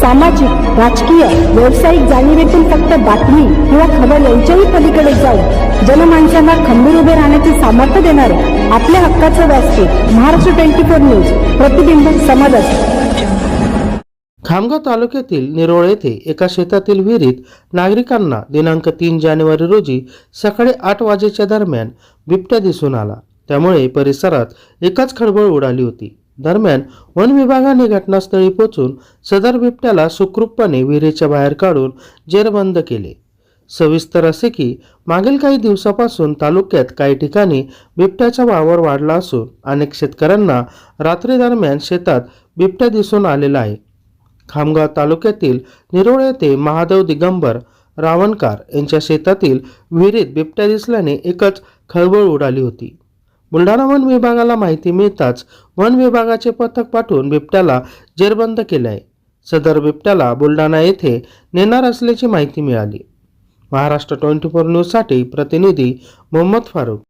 सामाजिक राजकीय व्यावसायिक जाणीवेतून फक्त बातमी किंवा खबर यांच्याही पलीकडे जाऊन जनमानसांना खंबीर उभे राहण्याचे सामर्थ्य देणारे आपल्या हक्काचं व्यासपीठ महाराष्ट्र ट्वेंटी फोर न्यूज प्रतिबिंब समाज खामगाव तालुक्यातील निरोळ येथे एका शेतातील विहिरीत नागरिकांना दिनांक तीन जानेवारी रोजी सकाळी आठ वाजेच्या दरम्यान बिबट्या दिसून आला. त्यामुळे परिसरात एकाच खळबळ उडाली होती. दरम्यान वन विभागाने घटनास्थळी पोहोचून सदर बिबट्याला सुखरूपपणे विहिरीच्या बाहेर काढून जेरबंद केले. सविस्तर असे की मागील काही दिवसापासून तालुक्यात काही ठिकाणी बिबट्याचा वावर वाढला असून अनेक शेतकऱ्यांना रात्री दरम्यान शेतात बिबट्या दिसून आलेला आहे. खामगाव तालुक्यातील निरोळ येथे महादेव दिगंबर रावणकार यांच्या शेतातील विहिरीत बिबट्या दिसल्याने एकच खळबळ उडाली होती. बुलढाणा वन विभागाला माहिती मिळताच वन विभागाचे पथक पाठवून बिबट्याला जेरबंद केले आहे सदर बिबट्याला बुलढाणा येथे नेणार असल्याची माहिती मिळाली. महाराष्ट्र ट्वेंटी फोर न्यूजसाठी प्रतिनिधी मोहम्मद फारूक